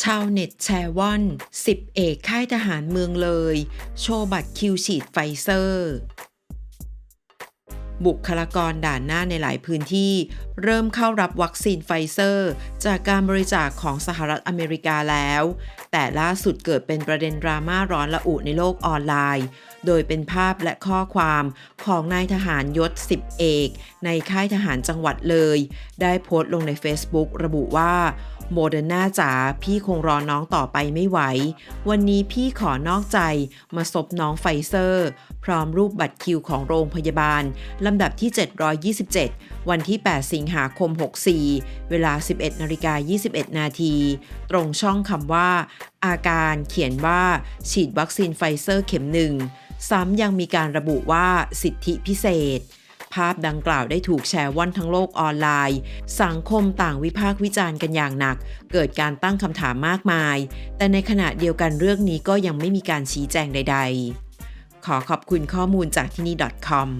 ชาวเน็ตแชร์ว่อน10 เอกค่ายทหารเมืองเลย โชว์บัตรคิวฉีดไฟเซอร์ บุคลากรด่านหน้าในหลายพื้นที่ เริ่มเข้ารับวัคซีนไฟเซอร์ จากการบริจาคของสหรัฐอเมริกาแล้ว แต่ล่าสุดเกิดเป็นประเด็นดราม่าร้อนระอุในโลกออนไลน์ โดยเป็นภาพและข้อความของนายทหารยศ 10 เอก ในค่ายทหารจังหวัดเลย ได้โพสต์ลงใน Facebook ระบุว่า โมเดอร์นาจ๋าพี่คงรอน้องต่อไปไม่ไหว วันนี้พี่ขอนอกใจมาซบน้องไฟเซอร์ พร้อมรูปบัตรคิวของโรงพยาบาล ลำดับที่ 727 วันที่ 8 สิงหาคม 64 เวลา 11นาฬิกา21 นาที ตรงช่องคำว่า อาการเขียนว่าฉีดวัคซีนไฟเซอร์เข็มหนึ่งซ้ำยังมีการระบุว่าสิทธิพิเศษ ภาพดังกล่าวได้ถูกแชร์ว่อนทั้งโลกออนไลน์ สังคมต่างวิพากษ์วิจารณ์กันอย่างหนัก เกิดการตั้งคำถามมากมาย แต่ในขณะเดียวกันเรื่องนี้ก็ยังไม่มีการชี้แจงใด ๆ ขอขอบคุณข้อมูลจากที่นี่ .com